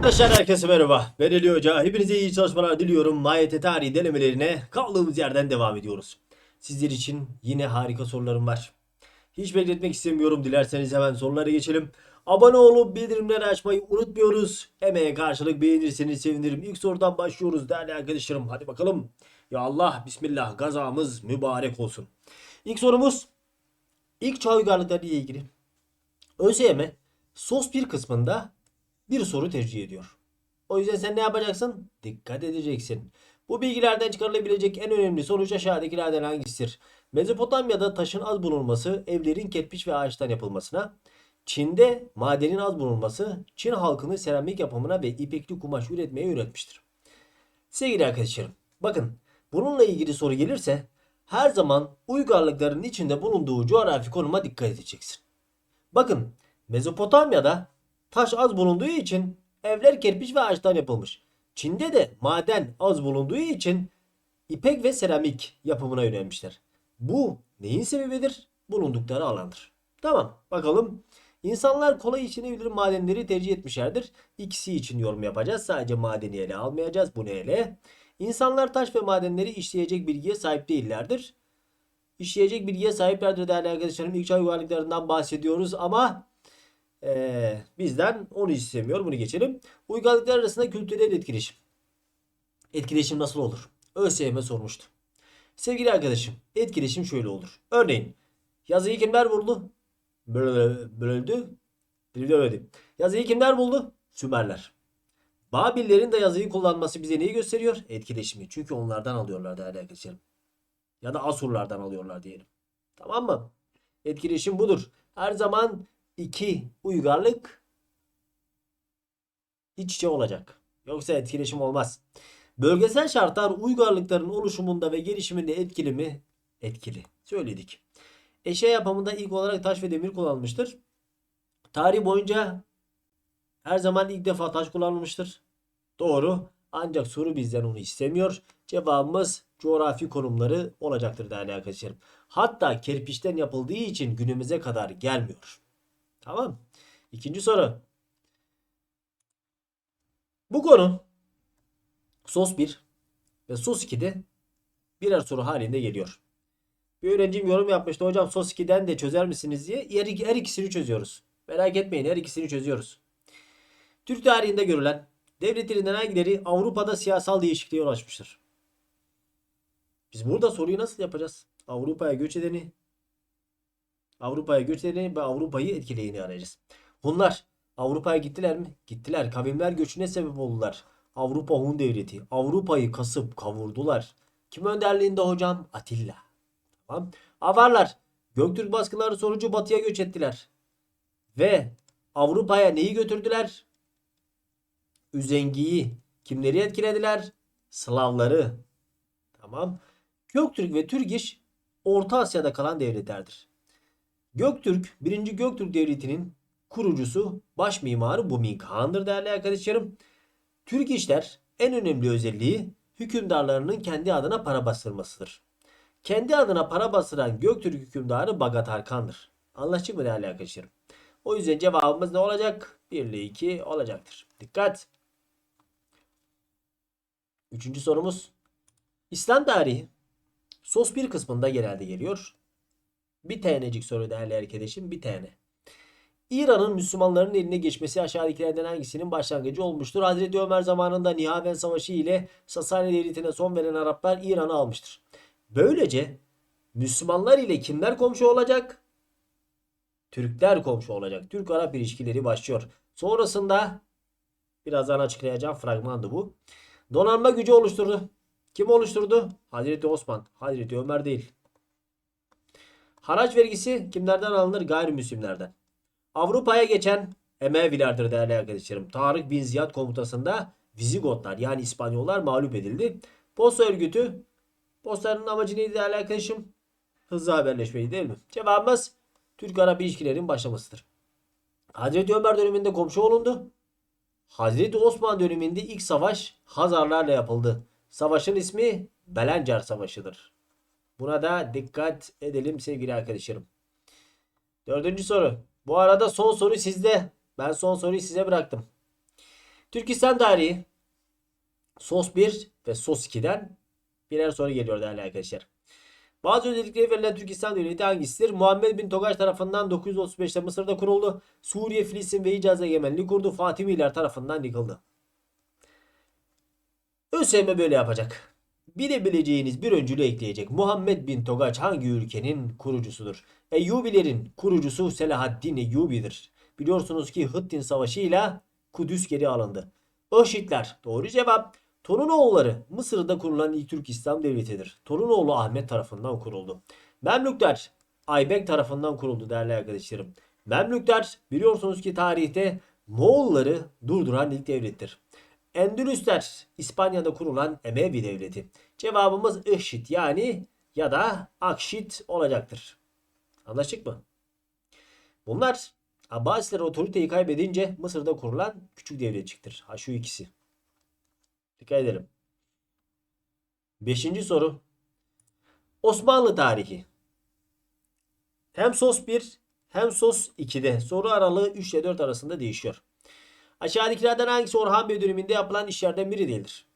Arkadaşlar herkese merhaba. Ben Ali Hoca. Hepinize iyi çalışmalar diliyorum. Mayete tarihi denemelerine kaldığımız yerden devam ediyoruz. Sizler için yine harika sorularım var. Hiç bekletmek istemiyorum. Dilerseniz hemen sorulara geçelim. Abone olup bildirimleri açmayı unutmuyoruz. Emeğe karşılık beğenirseniz sevinirim. İlk sorudan başlıyoruz değerli arkadaşlarım. Hadi bakalım. Ya Allah Bismillah gazamız mübarek olsun. İlk sorumuz ilk çağ uygarlıkları ile ilgili. ÖSYM sos bir kısmında bir soru tercih ediyor. O yüzden sen ne yapacaksın? Dikkat edeceksin. Bu bilgilerden çıkarılabilecek en önemli sonuç aşağıdakilerden hangisidir? Mezopotamya'da taşın az bulunması evlerin kerpiç ve ağaçtan yapılmasına, Çin'de madenin az bulunması Çin halkını seramik yapımına ve ipekli kumaş üretmeye öğretmiştir. Sevgili arkadaşlarım, bakın bununla ilgili soru gelirse her zaman uygarlıkların içinde bulunduğu coğrafi konuma dikkat edeceksin. Bakın Mezopotamya'da taş az bulunduğu için evler kerpiç ve ağaçtan yapılmış. Çin'de de maden az bulunduğu için ipek ve seramik yapımına yönelmişler. Bu neyin sebebidir? Bulundukları alandır. Tamam bakalım. İnsanlar kolay işlenebilir madenleri tercih etmişlerdir. İkisi için yorum yapacağız. Sadece madeni ele almayacağız. Bu ne ele? İnsanlar taş ve madenleri işleyecek bilgiye sahip değillerdir. İşleyecek bilgiye sahiplerdir değerli arkadaşlarım. İlk çağ uygarlıklarından bahsediyoruz ama ee, bizden onu istemiyor. Bunu geçelim. Uygarlıklar arasında kültürel etkileşim. Etkileşim nasıl olur? ÖSYM sormuştu. Sevgili arkadaşım, etkileşim şöyle olur. Örneğin, yazıyı kimler buldu? Böyle böldü. Bilemedi. Yazıyı kimler buldu? Sümerler. Babillerin de yazıyı kullanması bize neyi gösteriyor? Etkileşimi. Çünkü onlardan alıyorlar değerli arkadaşlarım. Ya da Asurlardan alıyorlar diyelim. Tamam mı? Etkileşim budur. Her zaman iki uygarlık iç içe olacak. Yoksa etkileşim olmaz. Bölgesel şartlar uygarlıkların oluşumunda ve gelişiminde etkili mi? Etkili. Söyledik. Eşya yapımında ilk olarak taş ve demir kullanılmıştır. Tarih boyunca her zaman ilk defa taş kullanılmıştır. Doğru. Ancak soru bizden onu istemiyor. Cevabımız coğrafi konumları olacaktır değerli arkadaşlarım. Hatta kerpiçten yapıldığı için günümüze kadar gelmiyor. Tamam. İkinci soru. Bu konu sos 1 ve sos 2'de birer soru halinde geliyor. Bir öğrencim yorum yapmıştı. Hocam sos 2'den de çözer misiniz diye. Her, her ikisini çözüyoruz. Merak etmeyin her ikisini çözüyoruz. Türk tarihinde görülen devletlerinden hangileri Avrupa'da siyasal değişikliğe ulaşmıştır? Biz burada soruyu nasıl yapacağız? Avrupa'ya göç edeni, Avrupa'ya göç edeni ve Avrupa'yı etkileyeni arayacağız. Bunlar Avrupa'ya gittiler mi? Gittiler. Kavimler göçüne sebep oldular. Avrupa Hun Devleti. Avrupa'yı kasıp kavurdular. Kim önderliğinde hocam? Atilla. Tamam. Avarlar. Göktürk baskıları sonucu batıya göç ettiler. Ve Avrupa'ya neyi götürdüler? Üzengiyi. Kimleri etkilediler? Slavları. Tamam. Göktürk ve Türk iş Orta Asya'da kalan devletlerdir. Göktürk 1. Göktürk Devleti'nin kurucusu baş mimarı Bumin Kağan'dır değerli arkadaşlarım. Türk işler en önemli özelliği hükümdarlarının kendi adına para bastırmasıdır. Kendi adına para bastıran Göktürk hükümdarı Bagat Arkan'dır. Anlaştık mı değerli arkadaşlarım? O yüzden cevabımız ne olacak? 1 ile 2 olacaktır. Dikkat! Üçüncü sorumuz. İslam tarihi sos bir kısmında genelde geliyor. Bir tanecik soru değerli arkadaşım. Bir tane. İran'ın Müslümanların eline geçmesi aşağıdakilerden hangisinin başlangıcı olmuştur? Hazreti Ömer zamanında Nihaven Savaşı ile Sasani Devleti'ne son veren Araplar İran'ı almıştır. Böylece Müslümanlar ile kimler komşu olacak? Türkler komşu olacak. Türk-Arap ilişkileri başlıyor. Sonrasında birazdan açıklayacağım fragmandı bu. Donanma gücü oluşturdu. Kim oluşturdu? Hazreti Osman. Hazreti Ömer değil. Haraç vergisi kimlerden alınır? Gayrimüslimlerden. Avrupa'ya geçen Emevilerdir değerli arkadaşlarım. Tarık bin Ziyad komutasında Vizigotlar yani İspanyollar mağlup edildi. Posta örgütü Postların amacı neydi değerli arkadaşım? Hızlı haberleşmeyi değil mi? Cevabımız Türk-Arap ilişkilerin başlamasıdır. Hazreti Ömer döneminde komşu olundu. Hazreti Osman döneminde ilk savaş Hazarlarla yapıldı. Savaşın ismi Belencer Savaşı'dır. Buna da dikkat edelim sevgili arkadaşlarım. Dördüncü soru. Bu arada son soru sizde. Ben son soruyu size bıraktım. Türkistan tarihi SOS 1 ve SOS 2'den birer soru geliyor değerli arkadaşlar. Bazı özellikleri verilen Türkistan Devleti hangisidir? Muhammed bin Togaç tarafından 935'te Mısır'da kuruldu. Suriye, Filistin ve Hicaz egemenliği kurdu. Fatimiler tarafından yıkıldı. ÖSYM böyle yapacak. Bilebileceğiniz bir öncülü ekleyecek. Muhammed bin Togaç hangi ülkenin kurucusudur? Eyyubilerin kurucusu Selahaddin Eyyubi'dir. Biliyorsunuz ki Hıttin Savaşı ile Kudüs geri alındı. Öşitler doğru cevap. Torunoğulları Mısır'da kurulan ilk Türk İslam devletidir. Torunoğlu Ahmet tarafından kuruldu. Memlükler Aybek tarafından kuruldu değerli arkadaşlarım. Memlükler biliyorsunuz ki tarihte Moğolları durduran ilk devlettir. Endülüsler İspanya'da kurulan Emevi devleti. Cevabımız Ihşit yani ya da Akşit olacaktır. Anlaştık mı? Bunlar Abbasiler otoriteyi kaybedince Mısır'da kurulan küçük devletçiktir. Ha şu ikisi. Dikkat edelim. Beşinci soru. Osmanlı tarihi. Hem SOS 1 hem SOS 2'de soru aralığı 3 ile 4 arasında değişiyor. Aşağıdakilerden hangisi Orhan Bey döneminde yapılan işlerden biri değildir?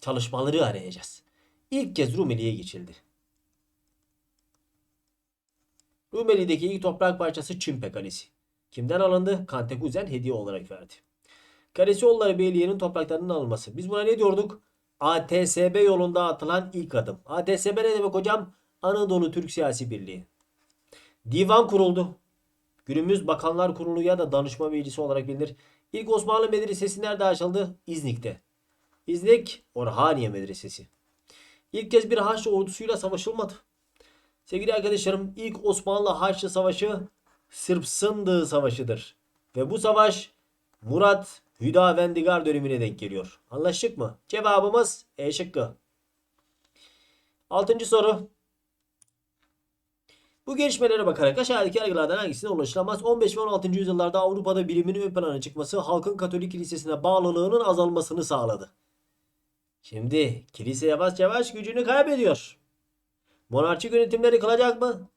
Çalışmaları arayacağız. İlk kez Rumeli'ye geçildi. Rumeli'deki ilk toprak parçası Çimpe Kalesi. Kimden alındı? Kantekuzen hediye olarak verdi. Karasioğulları Beyliği'nin topraklarının alınması. Biz buna ne diyorduk? ATSB yolunda atılan ilk adım. ATSB ne demek hocam? Anadolu Türk Siyasi Birliği. Divan kuruldu. Günümüz Bakanlar Kurulu ya da Danışma Meclisi olarak bilinir. İlk Osmanlı Medresesi nerede açıldı? İznik'te. İznik Orhaniye Medresesi. İlk kez bir Haçlı ordusuyla savaşılmadı. Sevgili arkadaşlarım ilk Osmanlı Haçlı Savaşı Sırp Sındığı Savaşı'dır. Ve bu savaş Murat Hüdavendigar dönemine denk geliyor. Anlaştık mı? Cevabımız E şıkkı. Altıncı soru. Bu gelişmelere bakarak aşağıdaki yargılardan hangisine ulaşılamaz? 15 ve 16. yüzyıllarda Avrupa'da bilimin ön plana çıkması halkın Katolik kilisesine bağlılığının azalmasını sağladı. Şimdi kilise yavaş yavaş gücünü kaybediyor. Monarşik yönetimleri kılacak mı?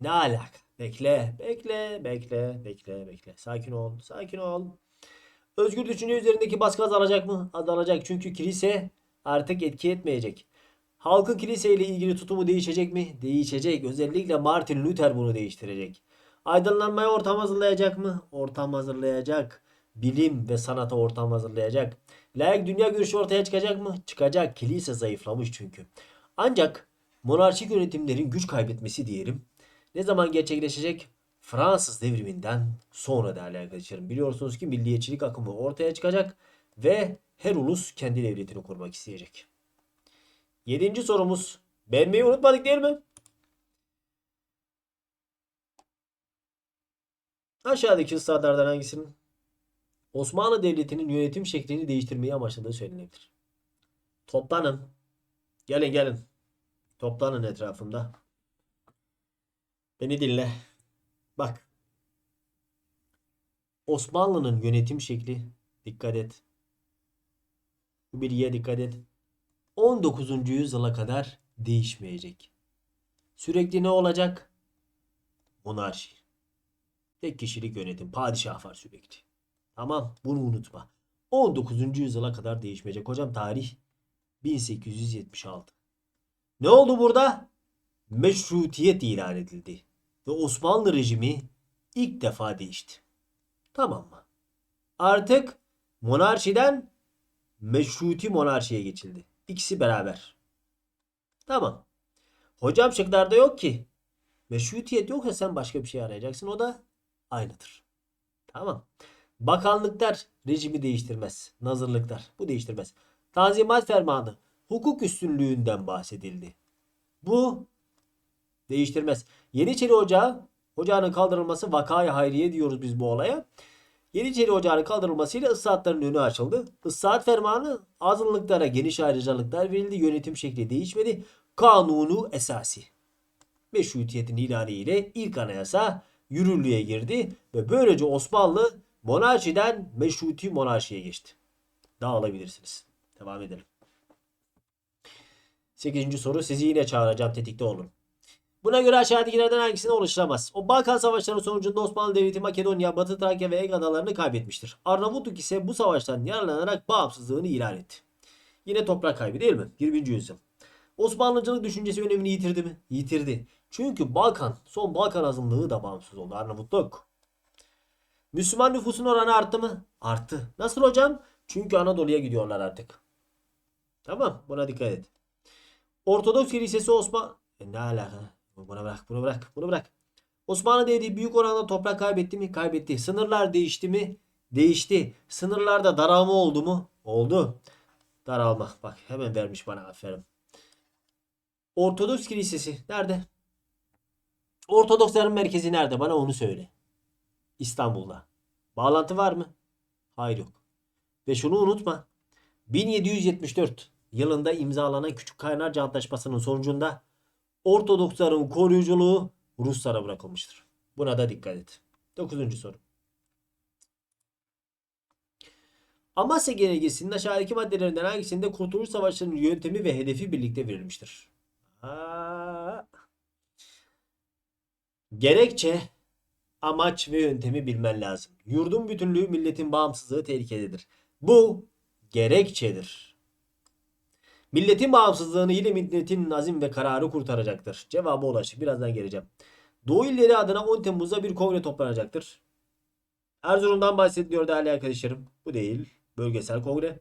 Ne alaka? Bekle, bekle, bekle, bekle, bekle. Sakin ol, sakin ol. Özgür düşünce üzerindeki baskı azalacak mı? Azalacak çünkü kilise artık etki etmeyecek. Halkın kiliseyle ilgili tutumu değişecek mi? Değişecek. Özellikle Martin Luther bunu değiştirecek. Aydınlanmaya ortam hazırlayacak mı? Ortam hazırlayacak. Bilim ve sanata ortam hazırlayacak. Layık dünya görüşü ortaya çıkacak mı? Çıkacak. Kilise zayıflamış çünkü. Ancak monarşik yönetimlerin güç kaybetmesi diyelim. Ne zaman gerçekleşecek? Fransız devriminden sonra değerli arkadaşlarım. Biliyorsunuz ki milliyetçilik akımı ortaya çıkacak ve her ulus kendi devletini kurmak isteyecek. Yedinci sorumuz. Beğenmeyi unutmadık değil mi? Aşağıdaki ıslahatlardan hangisinin Osmanlı Devleti'nin yönetim şeklini değiştirmeyi amaçladığı söylenebilir. Toplanın. Gelin gelin. Toplanın etrafımda. Beni dinle. Bak. Osmanlı'nın yönetim şekli dikkat et. Bu bilgiye dikkat et. 19. yüzyıla kadar değişmeyecek. Sürekli ne olacak? Monarşi. Tek kişilik yönetim. Padişah var sürekli. Tamam bunu unutma. 19. yüzyıla kadar değişmeyecek. Hocam tarih 1876. Ne oldu burada? Meşrutiyet ilan edildi. Ve Osmanlı rejimi ilk defa değişti. Tamam mı? Artık monarşiden meşruti monarşiye geçildi. İkisi beraber. Tamam. Hocam şıklarda yok ki. Meşrutiyet yoksa sen başka bir şey arayacaksın. O da aynıdır. Tamam. Bakanlıklar rejimi değiştirmez. Nazırlıklar. Bu değiştirmez. Tanzimat fermanı. Hukuk üstünlüğünden bahsedildi. Bu değiştirmez. Yeniçeri Ocağı ocağının kaldırılması vakayı hayriye diyoruz biz bu olaya. Yeniçeri Ocağı'nın kaldırılmasıyla ıslahatların önü açıldı. Islahat fermanı azınlıklara geniş ayrıcalıklar verildi. Yönetim şekli değişmedi. Kanunu esası. Meşrutiyetin ilanı ile ilk anayasa yürürlüğe girdi ve böylece Osmanlı monarşiden meşruti monarşiye geçti. Dağılabilirsiniz. Devam edelim. 8. soru sizi yine çağıracağım tetikte olun. Buna göre aşağıdakilerden hangisine ulaşılamaz? O Balkan Savaşları sonucunda Osmanlı Devleti Makedonya, Batı Trakya ve Ege adalarını kaybetmiştir. Arnavutluk ise bu savaştan yararlanarak bağımsızlığını ilan etti. Yine toprak kaybı değil mi? 20. yüzyıl. Osmanlıcılık düşüncesi önemini yitirdi mi? Yitirdi. Çünkü Balkan, son Balkan azınlığı da bağımsız oldu. Arnavutluk. Müslüman nüfusun oranı arttı mı? Arttı. Nasıl hocam? Çünkü Anadolu'ya gidiyorlar artık. Tamam buna dikkat et. Ortodoks kilisesi Osman... E, ne alaka? Buna bırak bunu bırak bunu bırak. Osmanlı Devleti büyük oranda toprak kaybetti mi? Kaybetti. Sınırlar değişti mi? Değişti. Sınırlarda daralma oldu mu? Oldu. Daralma. Bak hemen vermiş bana aferin. Ortodoks kilisesi nerede? Ortodoksların merkezi nerede? Bana onu söyle. İstanbul'da. Bağlantı var mı? Hayır yok. Ve şunu unutma. 1774 yılında imzalanan Küçük Kaynarca Antlaşması'nın sonucunda Ortodoksların koruyuculuğu Ruslara bırakılmıştır. Buna da dikkat et. 9. soru. Amasya Genelgesi'nin aşağıdaki maddelerinden hangisinde Kurtuluş Savaşı'nın yöntemi ve hedefi birlikte verilmiştir? Aa. Gerekçe, amaç ve yöntemi bilmen lazım. Yurdun bütünlüğü, milletin bağımsızlığı tehlikededir. Bu gerekçedir. Milletin bağımsızlığını ile milletin azim ve kararı kurtaracaktır. Cevabı ulaştık. Birazdan geleceğim. Doğu illeri adına 10 Temmuz'da bir kongre toplanacaktır. Erzurum'dan bahsediliyor değerli arkadaşlarım. Bu değil. Bölgesel kongre.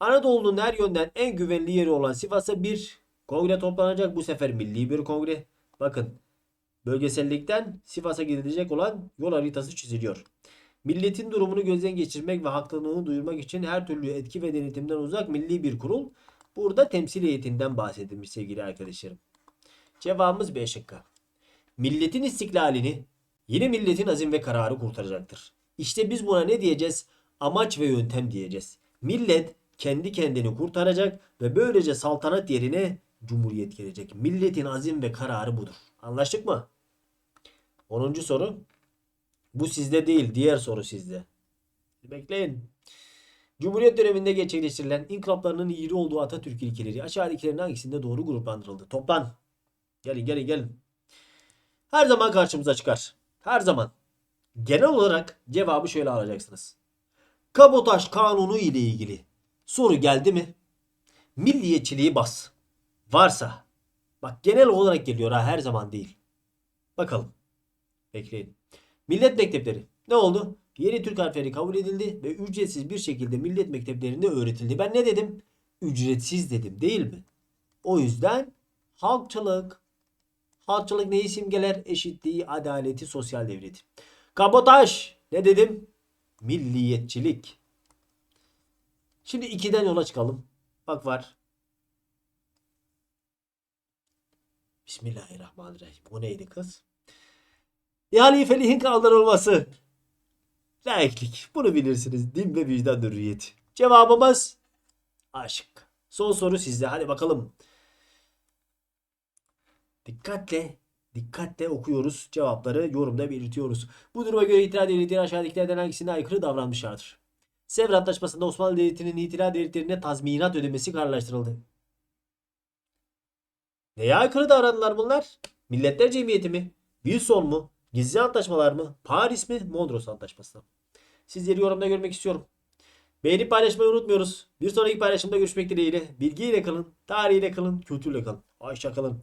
Anadolu'nun her yönden en güvenli yeri olan Sivas'a bir kongre toplanacak. Bu sefer milli bir kongre. Bakın bölgesellikten Sivas'a gidilecek olan yol haritası çiziliyor. Milletin durumunu gözden geçirmek ve haklılığını duyurmak için her türlü etki ve denetimden uzak milli bir kurul. Burada temsil heyetinden bahsedilmiş sevgili arkadaşlarım. Cevabımız B şıkkı. Milletin istiklalini yeni milletin azim ve kararı kurtaracaktır. İşte biz buna ne diyeceğiz? Amaç ve yöntem diyeceğiz. Millet kendi kendini kurtaracak ve böylece saltanat yerine cumhuriyet gelecek. Milletin azim ve kararı budur. Anlaştık mı? 10. soru. Bu sizde değil, diğer soru sizde. Bekleyin. Cumhuriyet döneminde gerçekleştirilen inkılaplarının iyili olduğu Atatürk ilkeleri aşağıdakilerin hangisinde doğru gruplandırıldı? Toplan. Gelin gelin gelin. Her zaman karşımıza çıkar. Her zaman. Genel olarak cevabı şöyle alacaksınız. Kabotaj kanunu ile ilgili soru geldi mi? Milliyetçiliği bas. Varsa. Bak genel olarak geliyor ha her zaman değil. Bakalım. Bekleyin. Millet mektepleri. Ne oldu? Yeni Türk harfleri kabul edildi ve ücretsiz bir şekilde millet mekteplerinde öğretildi. Ben ne dedim? Ücretsiz dedim değil mi? O yüzden halkçılık. Halkçılık neyi simgeler? Eşitliği, adaleti, sosyal devleti. Kabotaj. Ne dedim? Milliyetçilik. Şimdi ikiden yola çıkalım. Bak var. Bismillahirrahmanirrahim. O neydi kız? İhalifeliğin kaldırılması. Laiklik. Bunu bilirsiniz. Din ve vicdan hürriyeti. Cevabımız aşık. Son soru sizde. Hadi bakalım. Dikkatle, dikkatle okuyoruz. Cevapları yorumda belirtiyoruz. Bu duruma göre itiraz devletleri aşağıdakilerden hangisine aykırı davranmışlardır? Sevr Antlaşması'nda Osmanlı Devleti'nin itiraz devletlerine tazminat ödemesi kararlaştırıldı. Neye aykırı davrandılar bunlar? Milletler Cemiyeti mi? Wilson mu? Gizli antlaşmalar mı? Paris mi? Mondros Antlaşması mı? Sizleri yorumda görmek istiyorum. Beğenip paylaşmayı unutmuyoruz. Bir sonraki paylaşımda görüşmek dileğiyle. Bilgiyle kalın, tarihiyle kalın, kültürle kalın. Ayşe kalın.